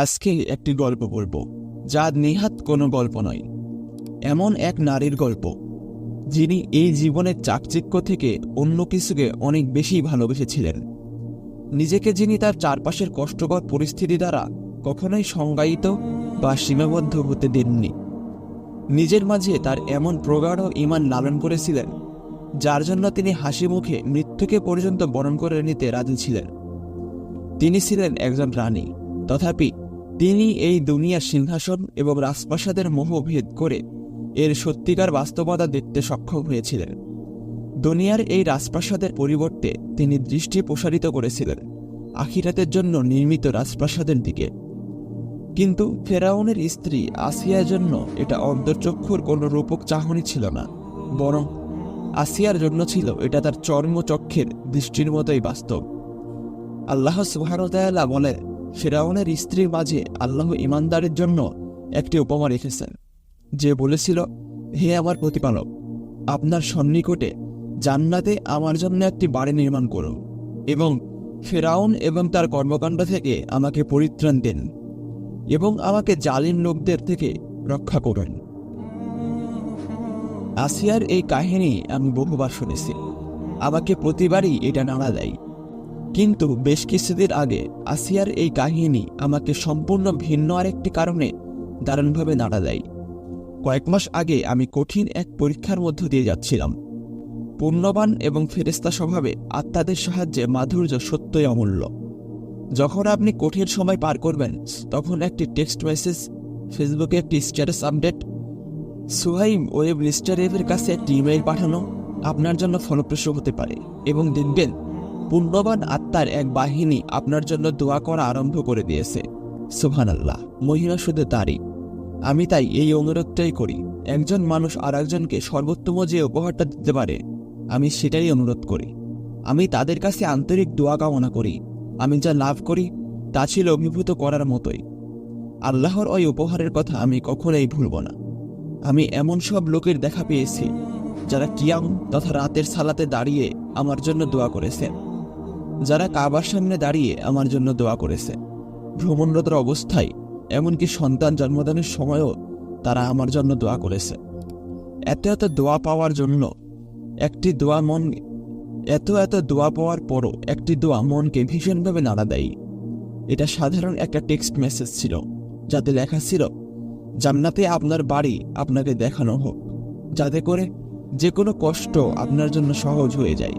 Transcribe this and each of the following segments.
আজকে একটি গল্প বলব যা নেহাত কোনো গল্প নয়। এমন এক নারীর গল্প, যিনি এই জীবনের চাকচিক্য থেকে অন্য কিছুকে অনেক বেশি ভালোবেসেছিলেন। নিজেকে যিনি তার চারপাশের কষ্টকর পরিস্থিতি দ্বারা কখনোই সংজ্ঞায়িত বা সীমাবদ্ধ হতে দেননি। নিজের মাঝে তার এমন প্রগাঢ় ইমান লালন করেছিলেন, যার জন্য তিনি হাসি মুখে মৃত্যুকে পর্যন্ত বরণ করে নিতে রাজি ছিলেন। তিনি ছিলেন একজন রানী, তথাপি তিনি এই দুনিয়ার সিংহাসন এবং রাজপ্রাসাদের মোহ ভেদ করে এর সত্যিকার বাস্তবতা দেখতে সক্ষম হয়েছিলেন। দুনিয়ার এই রাজপ্রাসাদের পরিবর্তে তিনি দৃষ্টি প্রসারিত করেছিলেন আখিরাতের জন্য নির্মিত রাজপ্রাসাদের দিকে। কিন্তু ফেরাউনের স্ত্রী আসিয়ার জন্য এটা অন্তর্চক্ষুর কোনো রূপক চাহনি ছিল না, বরং আসিয়ার জন্য ছিল এটা তার চর্মচক্ষের দৃষ্টির মতোই বাস্তব। আল্লাহ সুবাহতাল্লাহ বলেন ফেরাউনের স্ত্রীর মাঝে আল্লাহ ইমানদারের জন্য একটি উপমা রেখেছেন, যে বলেছিল, হে আমার প্রতিপালক, আপনার সন্নিকটে জান্নাতে আমার জন্য একটি বাড়ি নির্মাণ করুন এবং ফেরাউন এবং তার কর্মকাণ্ড থেকে আমাকে পরিত্রাণ দেন এবং আমাকে জালিম লোকদের থেকে রক্ষা করুন। আসিয়ার এই কাহিনী আমি বহুবার শুনেছি। আমাকে প্রতিবারই এটা নাড়া দেয়। কিন্তু বেশ কিছুদিন আগে আসিয়ার এই কাহিনী আমাকে সম্পূর্ণ ভিন্ন আরেকটি কারণে দারুণভাবে নাড়া দেয়। কয়েক মাস আগে আমি কঠিন এক পরীক্ষার মধ্য দিয়ে যাচ্ছিলাম। পূর্ণবান এবং ফেরেস্তা স্বভাবে আত্মাদের সাহায্যে মাধুর্য সত্যই অমূল্য। যখন আপনি কঠিন সময় পার করবেন, তখন একটি টেক্সট মেসেজ, ফেসবুকে একটি স্ট্যাটাস আপডেট, সুহাইম ওয়েব লিস্টারের কাছে একটি ইমেইল পাঠানো আপনার জন্য ফলপ্রসূ হতে পারে এবং দেখবেন পুণ্যবান আত্মার এক বাহিনী আপনার জন্য দোয়া করা আরম্ভ করে দিয়েছে। সুহান আল্লাহ মহিলা শুধু তারই। আমি তাই এই অনুরোধটাই করি, একজন মানুষ আর একজনকে সর্বোত্তম যে উপহারটা দিতে পারে, আমি সেটাই অনুরোধ করি। আমি তাদের কাছে আন্তরিক দোয়া কামনা করি, আমি যা লাভ করি, তা ছিল অভিভূত করার মতোই। আল্লাহর ওই উপহারের কথা আমি কখনোই ভুলব না। আমি এমন সব লোকের দেখা পেয়েছি, যারা কিয়াম তথা রাতের সালাতে দাঁড়িয়ে আমার জন্য দোয়া করেছে যারা কাবার সামনে দাঁড়িয়ে আমার জন্য দোয়া করেছে। ভ্রমণরত অবস্থায়, এমনকি সন্তান জন্মদানের সময়ও তারা আমার জন্য দোয়া করেছে। এত এত দোয়া পাওয়ার জন্য একটি দোয়া মন, এত এত দোয়া পাওয়ার পরও একটি দোয়া মনকে ভীষণভাবে নাড়া দেয়। এটা সাধারণ একটা টেক্সট মেসেজ ছিল, যাতে লেখা ছিল, জান্নাতে আপনার বাড়ি আপনাকে দেখানো হোক, যাতে করে যে কোনো কষ্ট আপনার জন্য সহজ হয়ে যায়।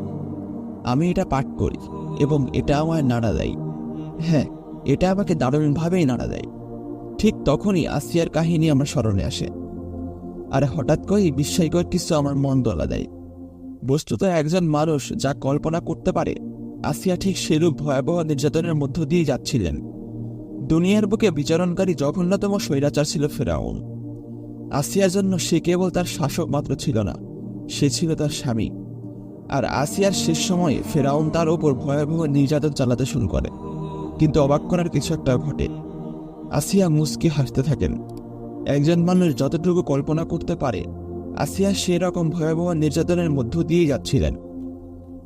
আমি এটা পাঠ করি। এবং এটা আমায় নাড়া দেয়। হ্যাঁ এটা আমাকে দারুণভাবেই নাড়া দেয়। ঠিক তখনই আসিয়ার কাহিনী আমার স্মরণে আসে। আর হঠাৎ করেই বিস্ময়কর কিছু আমার মন দোলা দেয়। বস্তুত একজন মানুষ যা কল্পনা করতে পারে, আসিয়া ঠিক সেরূপ ভয়াবহ নির্যাতনের মধ্য দিয়ে যাচ্ছিলেন। দুনিয়ার বুকে বিচরণকারী জঘন্যতম স্বৈরাচার ছিল ফেরাউন। আসিয়ার জন্য সে কেবল তার শাসক মাত্র ছিল না, সে ছিল তার স্বামী। আর আসিয়ার শেষ সময়ে ফেরাউন তার ওপর ভয়াবহ নির্যাতন চালাতে শুরু করে। কিন্তু অবাক করার কিছু একটা ঘটে। আসিয়া মুসকে হাসতে থাকেন। একজন মানুষ যতটুকু কল্পনা করতে পারে, আসিয়া সেরকম ভয়াবহ নির্যাতনের মধ্য দিয়ে যাচ্ছিলেন।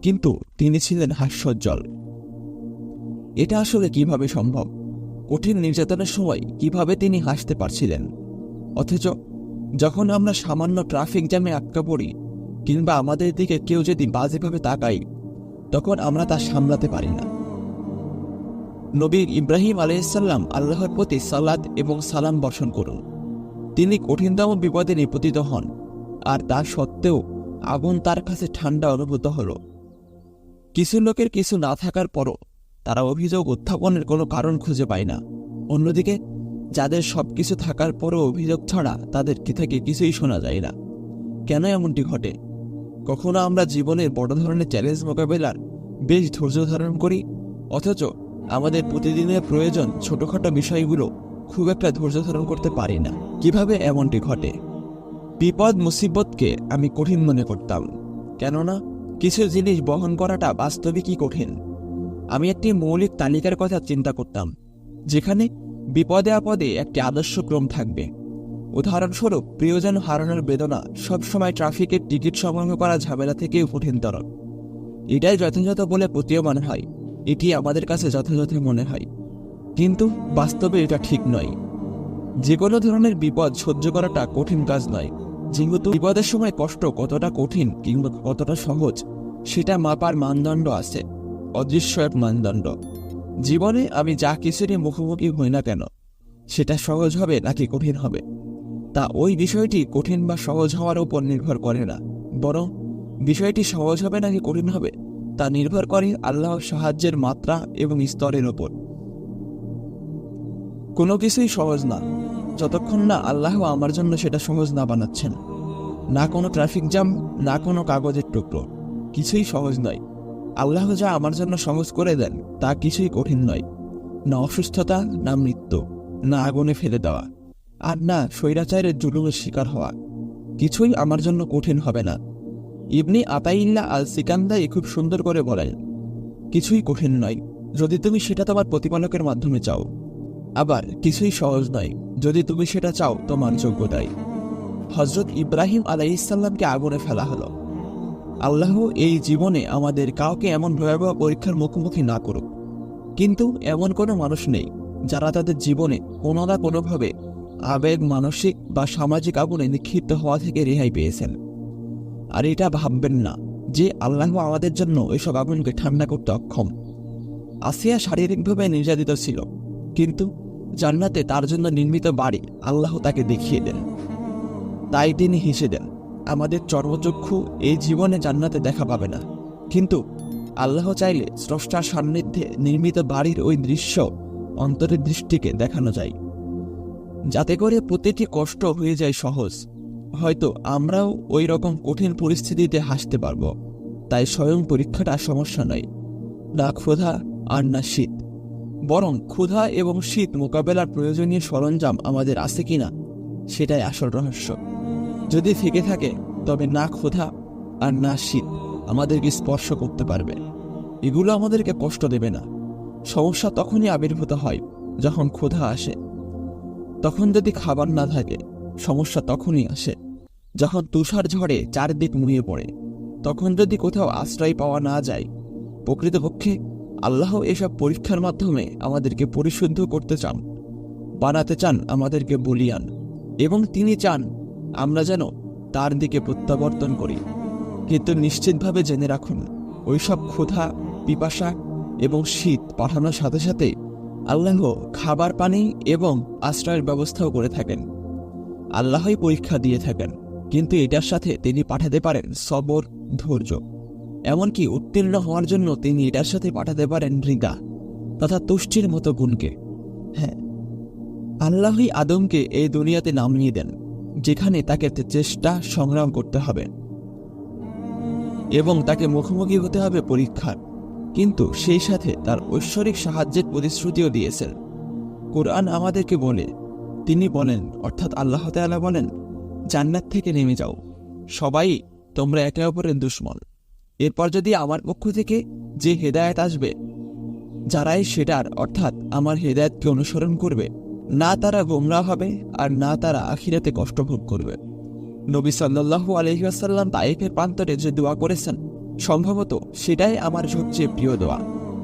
কিন্তু তিনি ছিলেন হাস্যজ্জ্বল। এটা আসলে কীভাবে সম্ভব? কঠিন নির্যাতনের সময় কীভাবে তিনি হাসতে পারছিলেন? অথচ যখন আমরা সামান্য ট্রাফিক জ্যামে আটকা পড়ি কিংবা আমাদের দিকে কেউ যদি বাজেভাবে তাকাই তখন আমরা তা সামলাতে পারি না। নবী ইব্রাহিম আলাইসাল্লাম আল্লাহর প্রতি সালাদ এবং সালাম বর্ষণ করুন। তিনি কঠিনতম বিপদে নিপতিত হন, আর তা সত্ত্বেও আগুন তার কাছে ঠান্ডা অনুভূত হল। কিছু লোকের কিছু না থাকার পরও তারা অভিযোগ উত্থাপনের কোনো কারণ খুঁজে পায় না। অন্যদিকে, যাদের সব কিছু থাকার পরও অভিযোগ ছাড়া তাদের কি থেকে কিছুই শোনা যায় না। কেন এমনটি ঘটে? কখনো আমরা জীবনের বড় ধরনের চ্যালেঞ্জ মোকাবেলার বেশ ধৈর্য ধারণ করি, অথচ আমাদের প্রতিদিনের প্রয়োজন ছোটখাটো বিষয়গুলো খুব একটা ধৈর্য ধারণ করতে পারি না। কীভাবে এমনটি ঘটে? বিপদ, মুসিবতকে আমি কঠিন মনে করতাম, কেননা কিছু জিনিস বহন করাটা বাস্তবিকই কঠিন। আমি একটি মৌলিক তালিকার কথা চিন্তা করতাম, যেখানে বিপদে আপদে একটি আদর্শ ক্রম থাকবে। উদাহরণস্বরূপ, প্রিয়জন হারানোর বেদনা সবসময় ট্রাফিকের টিকিট সংগ্রহ করা ঝামেলা থেকেও কঠিনতর এটাই যথাযথ বলে প্রতীয়মান হয়। এটি আমাদের কাছে যথাযথ মনে হয়। কিন্তু বাস্তবে এটা ঠিক নয়। যে কোনো ধরনের বিপদ সহ্য করাটা কঠিন কাজ নয়। যেহেতু বিপদের সময় কষ্ট কতটা কঠিন কিংবা কতটা সহজ, সেটা মাপার মানদণ্ড আছে। অদৃশ্য এক মানদণ্ড। জীবনে আমি যা কিছুরই মুখোমুখি হই না কেন, সেটা সহজ হবে নাকি কঠিন হবে? তা ওই বিষয়টি কঠিন বা সহজ হওয়ার উপর নির্ভর করে না। বরং বিষয়টি সহজ হবে নাকি কঠিন হবে, তা নির্ভর করে আল্লাহর সাহায্যের মাত্রা এবং স্তরের ওপর কোনো কিছুই সহজ না, যতক্ষণ না আল্লাহ আমার জন্য সেটা সহজ না বানাচ্ছেন। না কোনো ট্রাফিক জ্যাম, না কোনো কাগজের টুকরো, কিছুই সহজ নয়। আল্লাহ যা আমার জন্য সহজ করে দেন, তা কিছুই কঠিন নয়। না অসুস্থতা, না মৃত্যু, না আগুনে ফেলে দেওয়া। আর না, স্বৈরাচারের জুলুমের শিকার হওয়া। কিছুই আমার জন্য কঠিন হবে না। ইবনি আতাইল্লা আল সিকান্দাই খুব সুন্দর করে বলেন, কিছুই কঠিন নয়। যদি তুমি সেটা তোমার প্রতিপালকের মাধ্যমে চাও। আবার কিছুই সহজ নয়। যদি তুমি সেটা চাও, তোমার যোগ্যতাই। হজরত ইব্রাহিম আলাইসাল্লামকে আগুনে ফেলা হলো। আল্লাহ এই জীবনে আমাদের কাউকে এমন ভয়াবহ পরীক্ষার মুখোমুখি না করুক। কিন্তু এমন কোনো মানুষ নেই, যারা তাদের জীবনে কোনো না কোনোভাবে আবেগ মানসিক বা সামাজিক আগুনে নিক্ষিপ্ত হওয়া থেকে রেহাই পেয়েছেন। আর এটা ভাববেন না যে আল্লাহ আমাদের জন্য এসব আগুনকে ঠান্ডা করতে অক্ষম। আসিয়া শারীরিকভাবে নির্যাতিত ছিল, কিন্তু জান্নাতে তার জন্য নির্মিত বাড়ি আল্লাহ তাকে দেখিয়ে দেন। তাই তিনি হেসে দেন, আমাদের চর্মচক্ষু এই জীবনে জান্নাতে দেখা পাবে না। কিন্তু আল্লাহ চাইলে স্রষ্টার সান্নিধ্যে নির্মিত বাড়ির ওই দৃশ্য অন্তরের দৃষ্টিকে দেখানো যায়। যাতে করে প্রতিটি কষ্ট হয়ে যায় সহজ। হয়তো আমরাও ওই রকম কঠিন পরিস্থিতিতে হাসতে পারব। তাই স্বয়ং পরীক্ষাটা সমস্যা নয়। না ক্ষুধা আর না শীত। বরং ক্ষুধা এবং শীত মোকাবেলার প্রয়োজনীয় সরঞ্জাম আমাদের আছে কিনা, সেটাই আসল রহস্য। যদি থেকে থাকে, তবে না ক্ষুধা আর না শীত আমাদেরকে স্পর্শ করতে পারবে। এগুলো আমাদেরকে কষ্ট দেবে না। সমস্যা তখনই আবির্ভূত হয় যখন ক্ষুধা আসে। তখন যদি খাবার না থাকে, সমস্যা তখনই আসে। যখন তুষার ঝড়ে চারদিক মুড়িয়ে পড়ে, তখন যদি কোথাও আশ্রয় পাওয়া না যায়, প্রকৃতপক্ষে আল্লাহ এসব পরীক্ষার মাধ্যমে আমাদেরকে পরিশুদ্ধ করতে চান, বানাতে চান আমাদেরকে বলিয়ান, এবং তিনি চান আমরা যেন তার দিকে প্রত্যাবর্তন করি। কিন্তু নিশ্চিতভাবে জেনে রাখুন, ওইসব ক্ষুধা, পিপাসা এবং শীত পাঠানোর সাথে সাথে আল্লাহ খাবার, পানি এবং আশ্রয়ের ব্যবস্থাও করে থাকেন। আল্লাহই পরীক্ষা দিয়ে থাকেন, কিন্তু এটার সাথে তিনি পাঠাতে পারেন সবর, ধৈর্য। এমনকি উত্তীর্ণ হওয়ার জন্য তিনি এটার সাথে পাঠাতে পারেন রিগা তথা তুষ্টির মতো গুণকে। হ্যাঁ আল্লাহই আদমকে এই দুনিয়াতে নামিয়ে দেন, যেখানে তাকে চেষ্টা সংগ্রাম করতে হবে এবং তাকে মুখোমুখি হতে হবে পরীক্ষার। কিন্তু সেই সাথে তার ঐশ্বরিক সাহায্যের প্রতিশ্রুতিও দিয়েছেন। কোরআন আমাদেরকে বলে, তিনি বলেন, অর্থাৎ আল্লাহ তাআলা বলেন, জান্নাত থেকে নেমে যাও। সবাই তোমরা একে অপরের দুশ্মন। এরপর যদি আমার পক্ষ থেকে যে হেদায়েত আসবে, যারাই সেটার, অর্থাৎ আমার হেদায়তকে অনুসরণ করবে, না তারা গোমরা হবে আর না তারা আখিরাতে কষ্ট ভোগ করবে। নবী সাল্লাল্লাহু আলহিহাসাল্লাম তাইফের প্রান্তরে যে দোয়া করেছেন সম্ভবত সেটাই আমার সবচেয়ে প্রিয় দোয়া।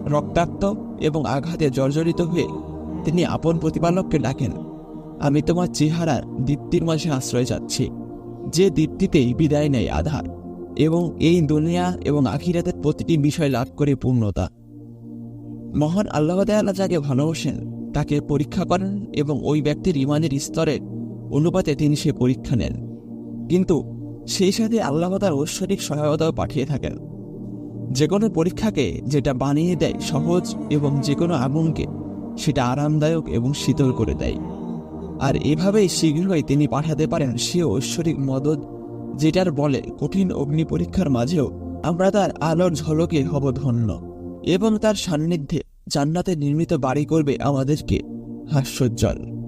রক্তাক্ত এবং আঘাতে জর্জরিত হয়ে তিনি আপন প্রতিপালককে ডাকেন, আমি তোমার চেহারার দীপ্তির মাঝে আশ্রয় যাচ্ছি, যে দীপ্তিতেই বিদায় নেয় আধার এবং এই দুনিয়া এবং আখিরাতের প্রতিটি বিষয় লাভ করে পূর্ণতা। মহান আল্লাহ তাআলা যাকে ভালোবাসেন, তাকে পরীক্ষা করেন এবং ওই ব্যক্তির ইমানের স্তরের অনুপাতে তিনি সে পরীক্ষা নেন। কিন্তু সেই সাথে আল্লাহ তার ঐশ্বরিক সহায়তাও পাঠিয়ে থাকেন। যে কোনো পরীক্ষাকে যেটা বানিয়ে দেয় সহজ এবং যে কোনো আগুনকে সেটা আরামদায়ক এবং শীতল করে দেয়। আর এভাবেই শীঘ্রই তিনি পাঠাতে পারেন সে ঐশ্বরিক মদত যেটার বলে কঠিন অগ্নি পরীক্ষার মাঝেও আমরা তার আলোর ঝলকে হব ধন্য এবং তার সান্নিধ্যে জান্নাতে নির্মিত বাড়ি করবে আমাদেরকে হাস্যোজ্জ্বল।